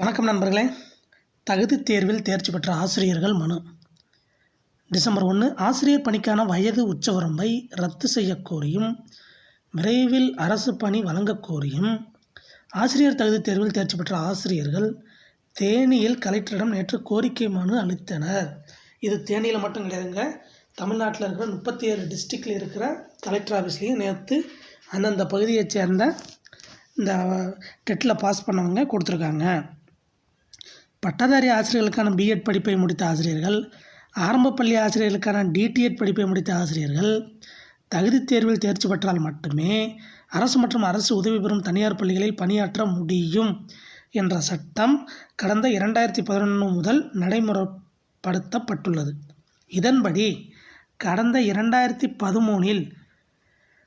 வணக்கம் நண்பர்களே. தகுதி தேர்வில் தேர்ச்சி பெற்ற ஆசிரியர்கள் மனு. டிசம்பர் ஒன்று ஆசிரியர் பணிக்கான வயது உச்சவரம்பை ரத்து செய்யக்கோரியும் விரைவில் அரசு பணி வழங்கக்கோரியும் ஆசிரியர் தகுதி தேர்வில் தேர்ச்சி பெற்ற ஆசிரியர்கள் தேனியில் கலெக்டரிடம் நேற்று கோரிக்கை மனு அளித்தனர். இது தேனியில் மட்டும் கிடையாதுங்க தமிழ்நாட்டில் இருக்கிற முப்பத்தி ஏழு டிஸ்ட்ரிக்டில் இருக்கிற கலெக்டர் ஆஃபீஸ்லேயும் நேற்று அந்தந்த பகுதியைச் சேர்ந்த இந்த டெட்டில் பாஸ் பண்ணவங்க கொடுத்துருக்காங்க. பட்டதாரி ஆசிரியர்களுக்கான பிஎட் படிப்பை முடித்த ஆசிரியர்கள் ஆரம்ப பள்ளி ஆசிரியர்களுக்கான டிடிஎட் படிப்பை முடித்த ஆசிரியர்கள் தகுதி தேர்வில் தேர்ச்சி பெற்றால் மட்டுமே அரசு மற்றும் அரசு உதவி பெறும் தனியார் பள்ளிகளில் பணியாற்ற முடியும் என்ற சட்டம் கடந்த இரண்டாயிரத்தி பதினொன்று முதல் நடைமுறைப்படுத்தப்பட்டுள்ளது. இதன்படி கடந்த இரண்டாயிரத்தி பதிமூனில்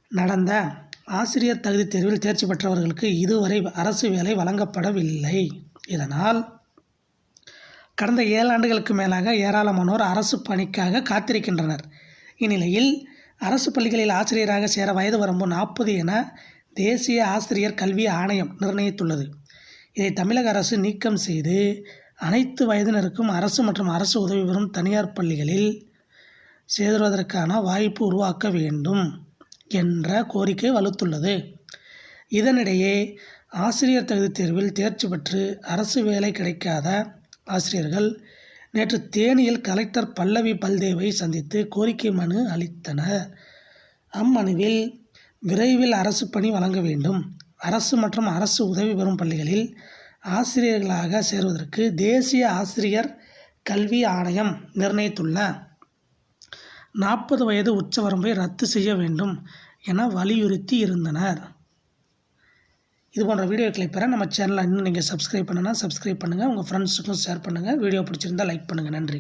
நடந்த ஆசிரியர் தகுதி தேர்வில் தேர்ச்சி பெற்றவர்களுக்கு இதுவரை அரசு வேலை வழங்கப்படவில்லை. இதனால் கடந்த ஏழாண்டுகளுக்கு மேலாக ஏராளமானோர் அரசு பணிக்காக காத்திருக்கின்றனர். இந்நிலையில் அரசு பள்ளிகளில் ஆசிரியராக சேர வயது வரம்பு நாற்பது என தேசிய ஆசிரியர் கல்வி ஆணையம் நிர்ணயித்துள்ளது. இதை தமிழக அரசு நீக்கம் செய்து அனைத்து வயதினருக்கும் அரசு மற்றும் அரசு உதவி பெறும் தனியார் பள்ளிகளில் சேருவதற்கான வாய்ப்பு உருவாக்க வேண்டும் என்ற கோரிக்கை வலுத்துள்ளது. இதனிடையே ஆசிரியர் தகுதி தேர்வில் தேர்ச்சி பெற்று அரசு வேலை கிடைக்காத ஆசிரியர்கள் நேற்று தேனியில் கலெக்டர் பல்லவி பல்தேவை சந்தித்து கோரிக்கை மனு அளித்தனர். அம்மனுவில் விரைவில் அரசு பணி வழங்க வேண்டும். அரசு மற்றும் அரசு உதவி பெறும் பள்ளிகளில் ஆசிரியர்களாக சேருவதற்கு தேசிய ஆசிரியர் கல்வி ஆணையம் நிர்ணயித்துள்ள நாற்பது வயது உச்சவரம்பை ரத்து செய்ய வேண்டும் என வலியுறுத்தி இருந்தனர். இது போன்ற வீடியோக்களை பெற நம்ம சேனலை இன்னும் நீங்கள் சப்ஸ்கிரைப் பண்ணுன்னா சப்ஸ்கிரைப் பண்ணுங்கள் உங்கள் ஃப்ரெண்ட்ஸுக்கும் ஷேர் பண்ணுங்கள் வீடியோ பிடிச்சிருந்தால் லைக் பண்ணுங்கள் நன்றி.